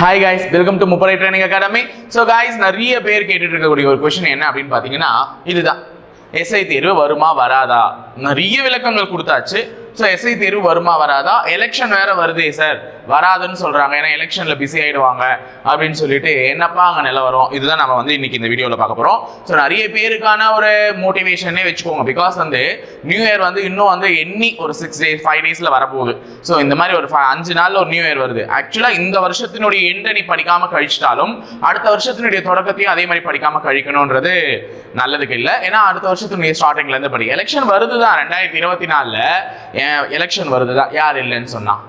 Hi guys welcome to முப்படை training academy so guys நிறைய பேர் கேட்டுட்டு இருக்கக்கூடிய ஒரு கொஷின் என்ன அப்படின்னு பார்த்தீங்கன்னா இதுதான். எஸ்ஐ தேர்வு வருமா வராதா? நிறைய விளக்கங்கள் கொடுத்தாச்சு. ஸோ எஸ்ஐ தேர்வு வருமா வராதா? எலெக்ஷன் வேற வருதே சார் வராதுன்னு சொல்றாங்க. ஏன்னா எலெக்ஷன்ல பிஸி ஆயிடுவாங்க அப்படின்னு சொல்லிட்டு என்னப்பா அங்கே நிலவரம் இதுதான் நம்ம வந்து இன்னைக்கு இந்த வீடியோவில் பார்க்க போகிறோம் ஸோ நிறைய பேருக்கான ஒரு மோட்டிவேஷனே வச்சுக்கோங்க. பிகாஸ் வந்து நியூ இயர் வந்து இன்னும் வந்து எண்ணி ஒரு சிக்ஸ் டேஸ் ஃபைவ் டேஸில் வரப்போகுது. ஸோ இந்த மாதிரி ஒரு அஞ்சு நாளில் ஒரு நியூ இயர் வருது. ஆக்சுவலாக இந்த வருஷத்தினுடைய எண்டை நீ படிக்காமல் கழிச்சிட்டாலும் அடுத்த வருஷத்தினுடைய தொடக்கத்தையும் அதே மாதிரி படிக்காமல் கழிக்கணுன்றது நல்லதுக்கு இல்லை. ஏன்னா அடுத்த வருஷத்தினுடைய ஸ்டார்டிங்லேருந்து படி எலெக்ஷன் வருது தான் ரெண்டாயிரத்தி இருபத்தி நாலில் எலெக்ஷன் வருது தான் யார் இல்லைன்னு சொன்னால்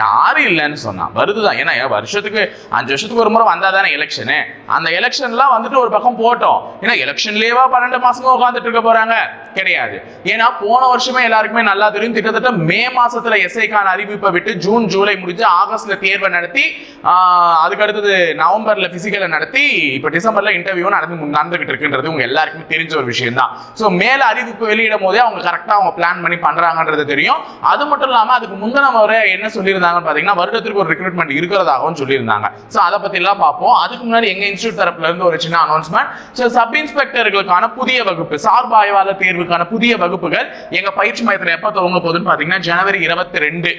யாரும் இல்லைன்னு சொன்னான். வருதுதான். ஏன்னா வருஷத்துக்கு அஞ்சு வருஷத்துக்கு ஒரு முறை வந்தா தானே எலெக்ஷனு அந்த எலெக்ஷன்லாம் வந்துட்டு ஒரு பக்கம் போட்டோம். ஏன்னா எலெக்ஷன்லேயேவா பன்னெண்டு மாசமா உட்காந்துட்டு இருக்க போறாங்க. கிடையாது. ஏன்னா போன வருஷமே எல்லாருக்குமே நல்லா தெரியும். கிட்டத்தட்ட மே மாசத்துல எஸ்ஐக்கான அறிவிப்பை விட்டு ஜூன் ஜூலை முடிஞ்சு ஆகஸ்ட்ல தேர்வை நடத்தி அதுக்கடுத்தது அதுக்கு அடுத்தது நவம்பர்ல பிசிக்கலை நடத்தி இப்போ டிசம்பர்ல இன்டர்வியூ நடந்து நடந்துகிட்டு இருக்குன்றது உங்க எல்லாருக்குமே தெரிஞ்ச ஒரு விஷயம் தான் ஸோ மேல அறிவிப்பு வெளியிடும் போதே அவங்க கரெக்டாக அவங்க பிளான் பண்ணி பண்றாங்கன்றது தெரியும். அது மட்டும் இல்லாம அதுக்கு முந்தின முறை என்ன சொல்லியிருந்தாங்கன்னு பாத்தீங்கன்னா வருடத்திற்கு ஒரு ரெக்ரூட்மெண்ட் இருக்கிறதாகவும் சொல்லியிருந்தாங்க. ஸோ அதை பத்தி எல்லாம் பார்ப்போம். அதுக்கு முன்னாடி எங்க இன்ஸ்டியூட் தரப்புல இருந்து ஒரு சின்ன அனௌன்ஸ்மெண்ட் ஸோ சப் இன்ஸ்பெக்டர்களுக்கான புதிய வகுப்பு சார்பு தேர்வு தேர்வுக்கான புதிய வகுப்புகள். எங்க பயிற்சி மையத்தில் எப்போ துவங்க போகுதுன்னு பாத்தீங்கன்னா ஜனவரி இருபத்தி ரெண்டு.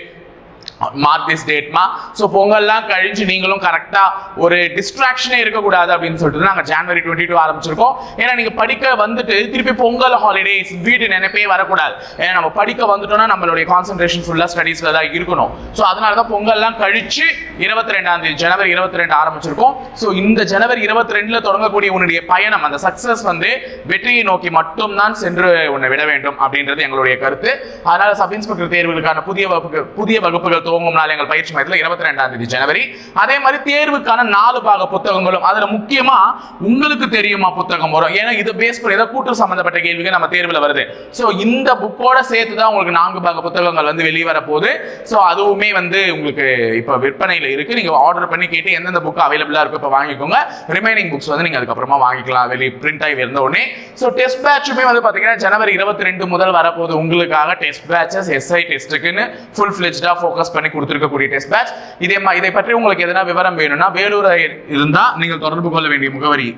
மார்க் திஸ் டேட்மா ஸோ பொங்கல்லாம் கழிச்சு நீங்களும் கரெக்டாக ஒரு டிஸ்ட்ராக்ஷனே இருக்கக்கூடாது அப்படின்னு சொல்லிட்டு நாங்கள் ஜான்வரி டுவெண்ட்டி டூ ஆரம்பிச்சிருக்கோம். ஏன்னா நீங்கள் படிக்க வந்துட்டு திருப்பி பொங்கல் ஹாலிடேஸ் வீட்டு நினைப்பே வரக்கூடாது. ஏன்னா நம்ம படிக்க வந்துட்டோம்னா நம்மளுடைய கான்சன்ட்ரேஷன் ஃபுல்லாக ஸ்டடீஸில் தான் இருக்கணும். ஸோ அதனால தான் பொங்கல்லாம் கழிச்சு இருபத்தி ரெண்டாம் தேதி ஜனவரி இருபத்தி ரெண்டு ஆரம்பிச்சிருக்கோம். ஸோ இந்த ஜனவரி இருபத்தி ரெண்டில் தொடங்கக்கூடிய உன்னுடைய பயணம் அந்த சக்ஸஸ் வந்து வெற்றியை நோக்கி மட்டும்தான் சென்று உன்னை விட வேண்டும் அப்படின்றது எங்களுடைய கருத்து. அதனால சப் இன்ஸ்பெக்டர் தேர்வுகளுக்கான புதிய வகுப்புகள் புதிய வகுப்புகள் துவங்கும் நாள் எங்கள் பயிற்சி மையத்தில் இருபத்தி ரெண்டாம் தேதி ஜனவரி. அதே மாதிரி தேர்வுக்கான நாலு பாக புத்தகங்களும். அதில் முக்கியமா உங்களுக்கு தெரியுமா புத்தகம் வரும். ஏன்னா இது பேஸ் பண்ணி ஏதாவது கூட்டு சம்பந்தப்பட்ட கேள்விகள் நம்ம தேர்வில் வருது. ஸோ இந்த புக்கோட சேர்த்து தான் உங்களுக்கு நான்கு பாக புத்தகங்கள் வந்து வெளியே போகுது ஸோ அதுவுமே வந்து உங்களுக்கு இப்போ விற்பனையில் இருக்கு. நீங்கள் ஆர்டர் பண்ணி கேட்டு எந்தெந்த புக் அவைலபிளாக இருக்கும் இப்போ வாங்கிக்கோங்க. ரிமைனிங் புக்ஸ் வந்து நீங்கள் அதுக்கப்புறமா வாங்கிக்கலாம். வெளியே பிரிண்ட் ஆகி இருந்த உடனே. ஸோ டெஸ்ட் பேட்சுமே வந்து பார்த்தீங்கன்னா ஜனவரி இருபத்தி ரெண்டு முதல் வரப்போகுது. உங்களுக்காக டெஸ்ட் பேட்சஸ் எஸ்ஐ டெஸ்ட்டுக்குன்னு ஃபுல் ஃபிளெஜ்டாக ஃபோக்கஸ் பண்ணி கொடுத்துருக்கக்கூடிய டெஸ்ட் பேட்ச் இதே இதை பற்றி உங்களுக்கு எதனா விவரம் வேணும்னா வேலூர் இருந்தா நீங்கள் தொடர்பு கொள்ள வேண்டிய முகவரி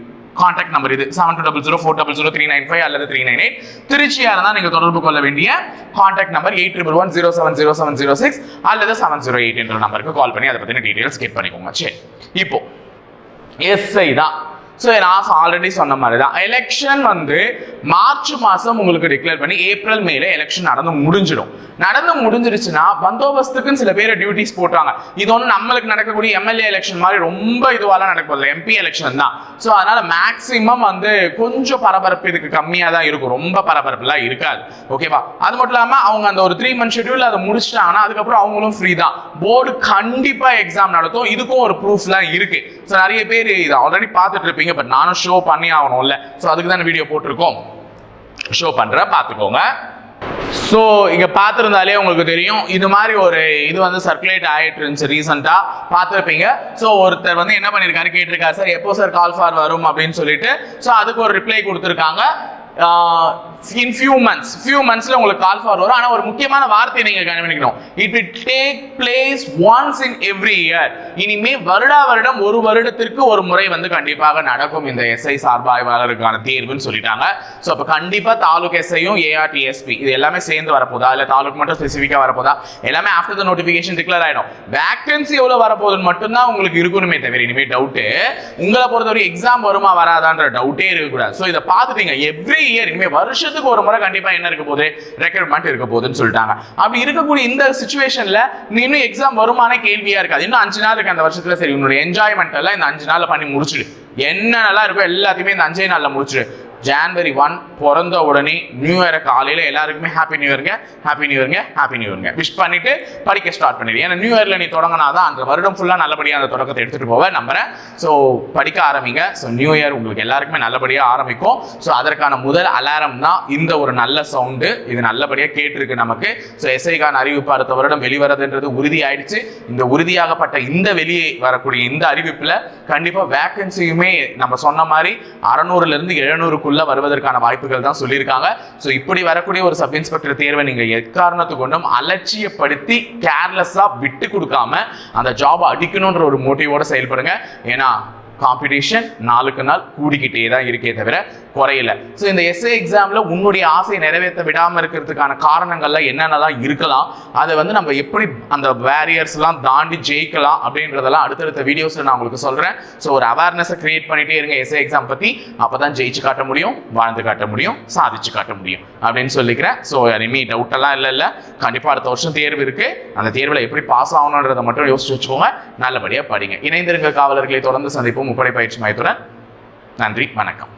கான்டாக்ட் நம்பர் இது. Seven two double zero four double zero three nine five அல்லது த்ரீ நைன் எயிட் திருச்சியா இருந்தால் நீங்கள் தொடர்பு கொள்ள வேண்டிய contact number eight triple one zero seven zero seven zero six அல்லது செவன் ஜீரோ எயிட் என்ற நம்பருக்கு கால் பண்ணி அதை பற்றின டீட்டெயில்ஸ் கேட் பண்ணிக்கோங்க. சரி. இப்போ எஸ்ஐ தான். ஸோ நான் ஆல்ரெடி சொன்ன மாதிரி தான் எலெக்ஷன் வந்து மார்ச் மாதம் உங்களுக்கு டிக்ளேர் பண்ணி ஏப்ரல் மேல எலெக்ஷன் நடந்து முடிஞ்சிடும். நடந்து முடிஞ்சிருச்சுன்னா பந்தோபஸ்துக்குன்னு சில பேர் டியூட்டிஸ் போட்டாங்க. இது ஒன்று நம்மளுக்கு நடக்கக்கூடிய எம்எல்ஏ எலெக்ஷன் மாதிரி ரொம்ப இதுவாலாம் நடக்கல எம்பி எலெக்ஷன் தான். ஸோ அதனால மேக்ஸிமம் வந்து கொஞ்சம் பரபரப்பு இதுக்கு கம்மியாக தான் இருக்கும். ரொம்ப பரபரப்புலாம் இருக்காது. ஓகேவா அது மட்டும் இல்லாமல் அவங்க அந்த ஒரு த்ரீ மந்த் ஷெடியூல் அதை முடிச்சிட்டாங்கன்னா அதுக்கப்புறம் அவங்களும் ஃப்ரீ தான். போர்டு கண்டிப்பாக எக்ஸாம் நடத்தும். இதுக்கும் ஒரு ப்ரூஃப்லாம் இருக்குது ஸோ நிறைய பேர் இதை ஆல்ரெடி பார்த்துட்டு இருப்பீங்க பட் நானும் ஷோ பண்ணி ஆகணும்ல. ஸோ அதுக்கு தான் வீடியோ போட்டிருக்கோம். ஷோ பண்ணுறேன் பார்த்துக்கோங்க. ஸோ இங்கே பார்த்துருந்தாலே உங்களுக்கு தெரியும் இது மாதிரி ஒரு இது வந்து சர்க்குலேட் ஆகிட்டு இருந்துச்சு ரீசெண்டாக பார்த்துருப்பீங்க. ஸோ ஒருத்தர் வந்து என்ன பண்ணியிருக்காரு கேட்டிருக்காரு சார் எப்போ சார் கால் ஃபார் வரும்? அப்படின்னு சொல்லிட்டு ஸோ அதுக்கு ஒரு ரிப்ளை கொடுத்துருக்காங்க. இன் ஃபியூ மந்த்ஸ் ஃபியூ மந்த்ஸில் உங்களுக்கு கால் ஃபார் வரும். ஆனால் ஒரு முக்கியமான வார்த்தையை நீங்கள் கவனிக்கணும் it will take place once in every year இனிமே வருடா வருடம் ஒரு வருடத்திற்கு ஒரு முறை வந்து கண்டிப்பாக நடக்கும் இந்த எஸ்ஐ சார்பாய்வாளருக்கான தேர்வுன்னு சொல்லிட்டாங்க. ஸோ அப்போ கண்டிப்பாக தாலுக் எஸ்ஐயும் ஏஆர்டிஎஸ்பி இது எல்லாமே சேர்ந்து வரப்போதா? இல்லை தாலுக் மட்டும் ஸ்பெசிஃபிக்காக வரப்போதா? எல்லாமே ஆஃப்டர் த நோட்டிஃபிகேஷன் டிக்ளேர் ஆகிடும் வேக்கன்சி எவ்வளோ வரப்போகுதுன்னு மட்டும்தான் உங்களுக்கு இருக்கணுமே தவிர இனிமேல் டவுட்டு உங்களை பொறுத்தவரை எக்ஸாம் வருமா வராதான்ற டவுட்டே இருக்கக்கூடாது. ஸோ இதை பார்த்துட்டீங்க. எவ்ரி இயர் இனிமேல் வருஷத்துக்கு ஒரு முறை கண்டிப்பா என்ன இருக்க போகுது? ரெக்ரூட்மெண்ட் இருக்க போகுதுன்னு சொல்லிட்டாங்க. அப்படி இருக்கக்கூடிய இந்த சுச்சுவேஷன்ல நீ இன்னும் எக்ஸாம் வருமான கேள்வியா இருக்காது. இன்னும் அஞ்சு நாள் இருக்கு அந்த வருஷத்துல. சரி உன்னோட என்ஜாய்மெண்ட் எல்லாம் இந்த அஞ்சு நாளில் பண்ணி முடிச்சுடு. என்ன நல்லா இருக்கோ எல்லாத்தையுமே இந்த அஞ்சே நாள்ல முடிச்சுடு. ஜான்வரி ஒன் பிறந்த உடனே நியூ இயரை காலையில் எல்லாருக்குமே ஹாப்பி நியூ இயருங்க ஹாப்பி நியூ இயருங்க ஹாப்பி நியூ இயருங்க விஷ் பண்ணிட்டு படிக்க ஸ்டார்ட் பண்ணிடு. ஏன்னா நியூ இயரில் நீ தொடங்கினாதான் அந்த வருடம் ஃபுல்லாக நல்லபடியாக அந்த தொடக்கத்தை எடுத்துகிட்டு போவேன் நம்புறேன். ஸோ படிக்க ஆரம்பிங்க. ஸோ நியூ இயர் உங்களுக்கு எல்லாருக்குமே நல்லபடியாக ஆரம்பிக்கும். ஸோ அதற்கான முதல் அலாரம் தான் இந்த ஒரு நல்ல சவுண்டு இது நல்லபடியாக கேட்டிருக்கு நமக்கு. ஸோ எஸ்ஐக்கான அறிவிப்பு அடுத்த வருடம் வெளிவரதுன்றது உறுதி ஆயிடுச்சு இந்த உறுதியாகப்பட்ட இந்த வெளியே வரக்கூடிய இந்த அறிவிப்பில் கண்டிப்பாக வேக்கன்சியுமே நம்ம சொன்ன மாதிரி அறநூறுலேருந்து எழுநூறு உள்ளே வருவதற்கான வாய்ப்புகள் தான் சொல்லியிருக்காங்க. ஸோ இப்படி வரக்கூடிய ஒரு சப் இன்ஸ்பெக்டர் தேர்வை நீங்கள் எக்காரணத்து கொண்டும் அலட்சியப்படுத்தி கேர்லெஸ்ஸாக விட்டு கொடுக்காம அந்த ஜாப் அடிக்கணுன்ற ஒரு மோட்டிவோட செயல்படுங்க. ஏன்னா காம்படிஷன் நாளுக்கு நாள் கூடிக்கிட்டே தான் இருக்கே தவிர குறையல. ஸோ இந்த எஸ்ஏ எக்ஸாமில் உன்னுடைய ஆசையை நிறைவேற்ற விடாமல் இருக்கிறதுக்கான காரணங்கள்லாம் என்னென்னலாம் இருக்கலாம் அதை வந்து நம்ம எப்படி அந்த பேரியர்ஸ்லாம் தாண்டி ஜெயிக்கலாம் அப்படின்றதெல்லாம் அடுத்தடுத்த வீடியோஸில் நான் உங்களுக்கு சொல்கிறேன் ஸோ ஒரு அவேர்னஸை கிரியேட் பண்ணிட்டே இருங்க எஸ்ஏ எக்ஸாம் பற்றி அப்போ தான் ஜெயிச்சு காட்ட முடியும் வாழ்ந்து காட்ட முடியும் சாதிச்சு காட்ட முடியும் அப்படின்னு சொல்லிக்கிறேன். ஸோ இனிமே டவுட்டெல்லாம் இல்லை இல்லை. கண்டிப்பாக அடுத்த வருஷம் தேர்வு இருக்குது அந்த தேர்வில் எப்படி பாஸ் ஆகணுன்றதை மட்டும் யோசிச்சு வச்சுக்கோங்க. நல்லபடியாக படிங்க. இணைந்திருங்க காவலர்களை தொடர்ந்து சந்திப்போம். முப்படை பயிற்சி மையத்துடன் நன்றி வணக்கம்.